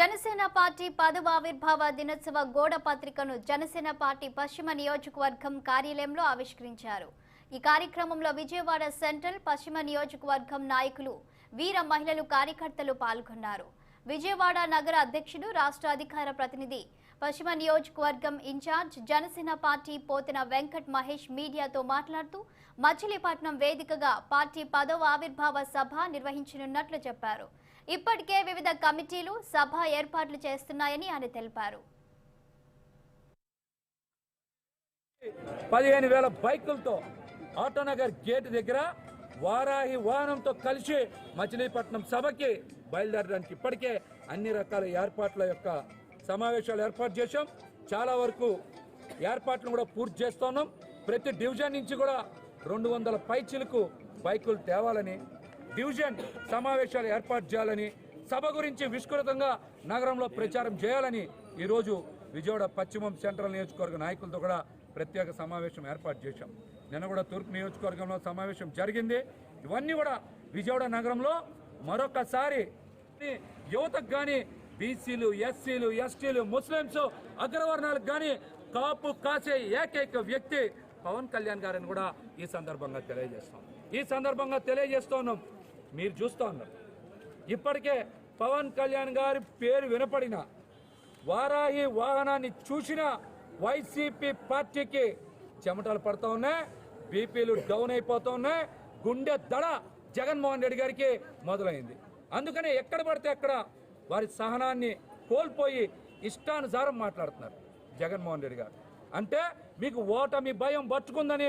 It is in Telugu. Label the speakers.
Speaker 1: జనసేన పార్టీ పదవ ఆవిర్భావ దినోత్సవ గోడ పత్రికను జనసేన పార్టీ పశ్చిమ నియోజకవర్గం కార్యాలయంలో ఆవిష్కరించారు. ఈ కార్యక్రమంలో విజయవాడ సెంట్రల్ పశ్చిమ నియోజకవర్గం నాయకులు వీర మహిళలు కార్యకర్తలు పాల్గొన్నారు. విజయవాడ నగర అధ్యక్షుడు రాష్ట్ర అధికార ప్రతినిధి పశ్చిమ నియోజకవర్గం in charge Janasena party Pothina Venkat Mahesh మీడియాతో మాట్లాడుతూ మచిలీపట్నం వేదికగా పార్టీ పదవ ఆవిర్భావ సభ నిర్వహించనున్నట్లు చెప్పారు. ఇప్పటికే వివిధ కమిటీలు సభ ఏర్పాట్లు చేస్తున్నాయని ఆయన తెలిపారు.
Speaker 2: పదిహేను వేల బైకులతో ఆటోనగర్ గేట్ దగ్గర వారాహి వాహనంతో కలిసి మచిలీపట్నం సభకి బయలుదేరడానికి ఇప్పటికే అన్ని రకాల ఏర్పాట్ల యొక్క సమావేశాలు ఏర్పాటు చేశాం. చాలా వరకు ఏర్పాట్లు కూడా పూర్తి చేస్తున్నాం. ప్రతి డివిజన్ నుంచి కూడా రెండు వందల పైచిలకు బైకులు తేవాలని డివిజన్ సమావేశాలు ఏర్పాటు చేయాలని సభ గురించి విస్తృతంగా నగరంలో ప్రచారం చేయాలని ఈరోజు విజయవాడ పశ్చిమం సెంట్రల్ నియోజకవర్గ నాయకులతో కూడా ప్రత్యేక సమావేశం ఏర్పాటు చేశాం. నిన్న కూడా తూర్పు నియోజకవర్గంలో సమావేశం జరిగింది. ఇవన్నీ కూడా విజయవాడ నగరంలో మరొకసారి యువతకు కానీ బీసీలు ఎస్సీలు ఎస్టీలు ముస్లింస్ అగ్రవర్ణాలకు కానీ కాపు కాసే ఏకైక వ్యక్తి పవన్ కళ్యాణ్ గారిని కూడా ఈ సందర్భంగా తెలియజేస్తాం ఈ సందర్భంగా తెలియజేస్తున్నాం మీరు చూస్తూ ఉన్నారు. ఇప్పటికే పవన్ కళ్యాణ్ గారి పేరు వినపడిన వారాహి వాహనాన్ని చూసిన వైసీపీ పార్టీకి చెమటలు పడుతూ ఉన్నాయి బీపీలు డౌన్ అయిపోతూ ఉన్నాయి గుండె దడ జగన్మోహన్ రెడ్డి గారికి మొదలైంది. అందుకనే ఎక్కడ పడితే అక్కడ వారి సహనాన్ని కోల్పోయి ఇష్టానుసారం మాట్లాడుతున్నారు జగన్మోహన్ రెడ్డి గారు. అంటే మీకు ఓటమి భయం పట్టుకుందని